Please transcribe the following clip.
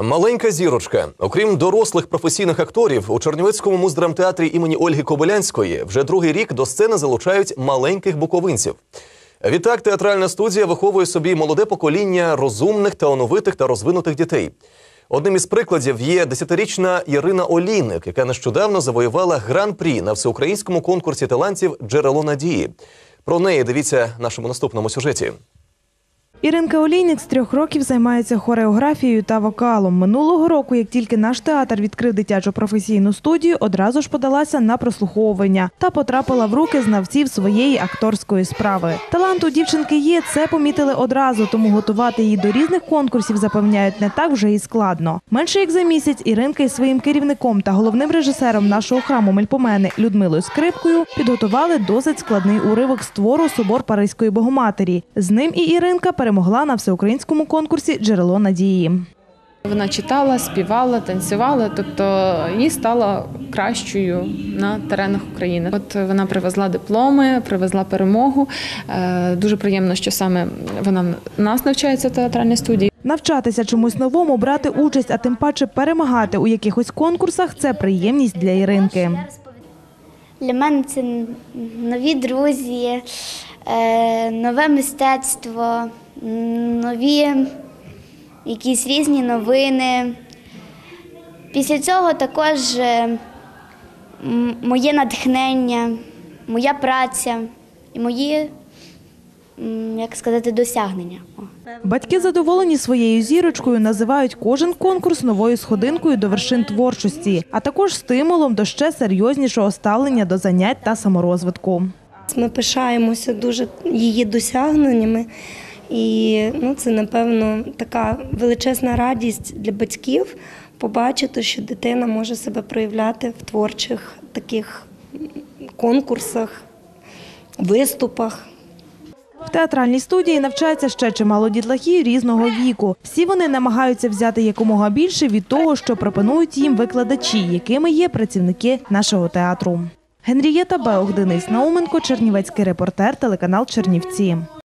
Маленька зірочка. Окрім дорослих професійних акторів, у Чернівецькому муздрамтеатрі імені Ольги Кобилянської вже другий рік до сцени залучають маленьких буковинців. Відтак, театральна студія виховує собі молоде покоління розумних, талановитих та розвинутих дітей. Одним із прикладів є десятирічна Ірина Олійник, яка нещодавно завоювала гран-прі на всеукраїнському конкурсі талантів Джерело надії. Про неї дивіться нашому наступному сюжеті. Іринка Олійник з трьох років займається хореографією та вокалом. Минулого року, як тільки наш театр відкрив дитячу професійну студію, одразу ж подалася на прослуховування та потрапила в руки знавців своєї акторської справи. Талант у дівчинки є, це помітили одразу, тому готувати її до різних конкурсів запевняють не так вже і складно. Менше як за місяць Іринка із своїм керівником та головним режисером нашого храму Мельпомени Людмилою Скрипкою підготували досить складний уривок з твору Собор Паризької Богоматері. З ним і Іринка перемогла на всеукраїнському конкурсі Джерело надії. Вона читала, співала, танцювала, тобто їй стало кращою на теренах України. От вона привезла дипломи, привезла перемогу. Е, Дуже приємно, що саме вона в нас навчається в театральній студії. Навчатися чомусь новому, брати участь, а тим паче перемагати у якихось конкурсах це приємність для Іринки. Для мене це нові друзі, е, нове мистецтво, нові якісь різні новини. Після цього також е, моє натхнення, моя праця і мої, як сказати, досягнення. Батьки задоволені своєю зірочкою, називають кожен конкурс новою сходинкою до вершин творчості, а також стимулом до ще серйознішого ставлення до занять та саморозвитку. Ми пишаємося дуже її досягненнями, і ну, це, напевно, така величезна радість для батьків побачити, що дитина може себе проявляти в творчих таких конкурсах, виступах. В театральній студії навчається ще чимало дітлахів різного віку. Всі вони намагаються взяти якомога більше від того, що пропонують їм викладачі, якими є працівники нашого театру. Генрієта Беух, Денис Науменко, Чернівецький репортер, телеканал Чернівці.